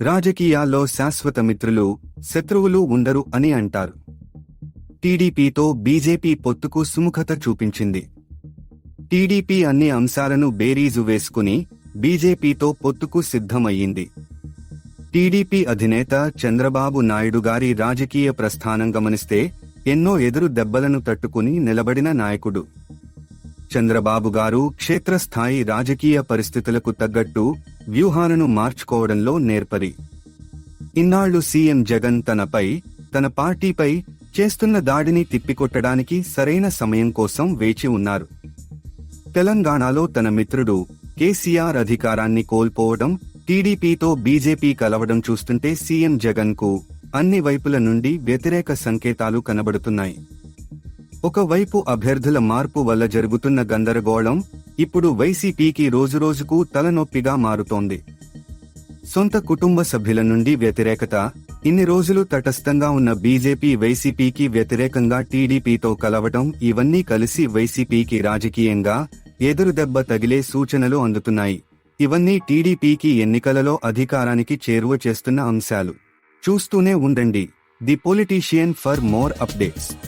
రాజకీయాల్లో శాశ్వత మిత్రులు శత్రువులు ఉండరు అని అంటారు. టీడీపీతో బీజేపీ పొత్తుకు సుముఖత చూపించింది. టీడీపీ అన్ని అంశాలను బేరీజు వేసుకుని బీజేపీతో పొత్తుకు సిద్ధమయ్యింది. టీడీపీ అధినేత చంద్రబాబు నాయుడు గారి రాజకీయ ప్రస్థానం గమనిస్తే ఎన్నో ఎదురు దెబ్బలను తట్టుకుని నిలబడిన నాయకుడు. చంద్రబాబు గారు క్షేత్రస్థాయి రాజకీయ పరిస్థితులకు తగ్గట్టు వ్యూహాలను మార్చుకోవడంలో నేర్పరి. ఇన్నాళ్ళు సీఎం జగన్ తనపై తన పార్టీపై చేస్తున్న దాడిని తిప్పికొట్టడానికి సరైన సమయం కోసం వేచి ఉన్నారు. తెలంగాణలో తన మిత్రుడు కేసీఆర్ అధికారాన్ని కోల్పోవడం టీడీపీతో బీజేపీ కలవడం చూస్తుంటే సీఎం జగన్కు అన్ని వైపుల నుండి వ్యతిరేక సంకేతాలు కనబడుతున్నాయి. ఒకవైపు అభ్యర్థుల మార్పు వల్ల జరుగుతున్న గందరగోళం ఇప్పుడు వైసీపీకి రోజురోజుకు తలనొప్పిగా మారుతోంది. సొంత కుటుంబ సభ్యుల నుండి వ్యతిరేకత ఇన్ని రోజులు తటస్థంగా ఉన్న బీజేపీ వైసీపీకి వ్యతిరేకంగా టీడీపీతో కలవటం ఇవన్నీ కలిసి వైసీపీకి రాజకీయంగా ఎదురుదెబ్బ తగిలే సూచనలు అందుతున్నాయి. ఇవన్నీ టీడీపీకి ఎన్నికలలో అధికారానికి చేరువ చేస్తున్న అంశాలు. చూస్తూనే ఉండండి. The politician for more updates.